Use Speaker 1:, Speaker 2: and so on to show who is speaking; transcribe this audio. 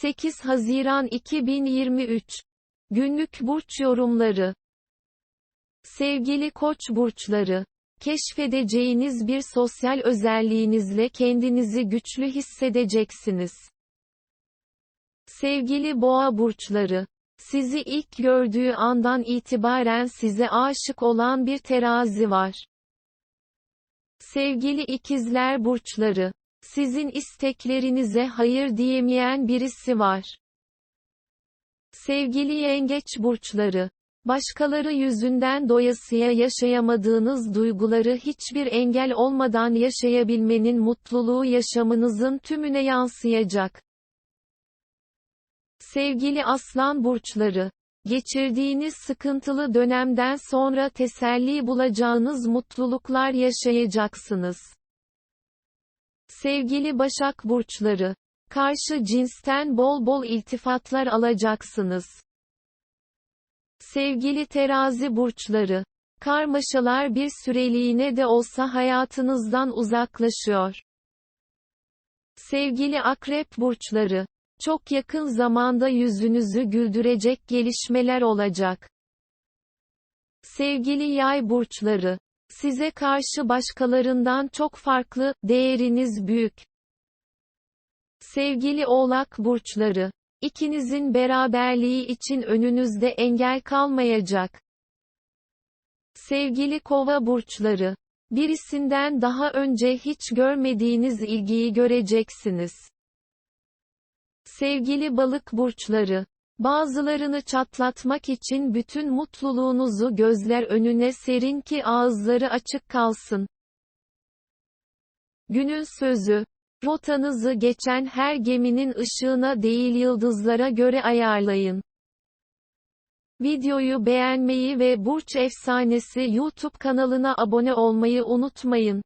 Speaker 1: 8 Haziran 2023 Günlük burç yorumları Sevgili Koç burçları, keşfedeceğiniz bir sosyal özelliğinizle kendinizi güçlü hissedeceksiniz. Sevgili Boğa burçları, sizi ilk gördüğü andan itibaren size aşık olan bir terazi var. Sevgili ikizler burçları, sizin isteklerinize hayır diyemeyen birisi var. Sevgili yengeç burçları, başkaları yüzünden doyasıya yaşayamadığınız duyguları hiçbir engel olmadan yaşayabilmenin mutluluğu yaşamınızın tümüne yansıyacak. Sevgili aslan burçları, geçirdiğiniz sıkıntılı dönemden sonra teselli bulacağınız mutluluklar yaşayacaksınız. Sevgili Başak burçları, karşı cinsten bol bol iltifatlar alacaksınız. Sevgili terazi burçları, karmaşalar bir süreliğine de olsa hayatınızdan uzaklaşıyor. Sevgili akrep burçları, çok yakın zamanda yüzünüzü güldürecek gelişmeler olacak. Sevgili yay burçları, size karşı başkalarından çok farklı, değeriniz büyük. Sevgili oğlak burçları, ikinizin beraberliği için önünüzde engel kalmayacak. Sevgili kova burçları, birisinden daha önce hiç görmediğiniz ilgiyi göreceksiniz. Sevgili balık burçları, bazılarını çatlatmak için bütün mutluluğunuzu gözler önüne serin ki ağızları açık kalsın. Günün sözü, rotanızı geçen her geminin ışığına değil yıldızlara göre ayarlayın. Videoyu beğenmeyi ve Burç Efsanesi YouTube kanalına abone olmayı unutmayın.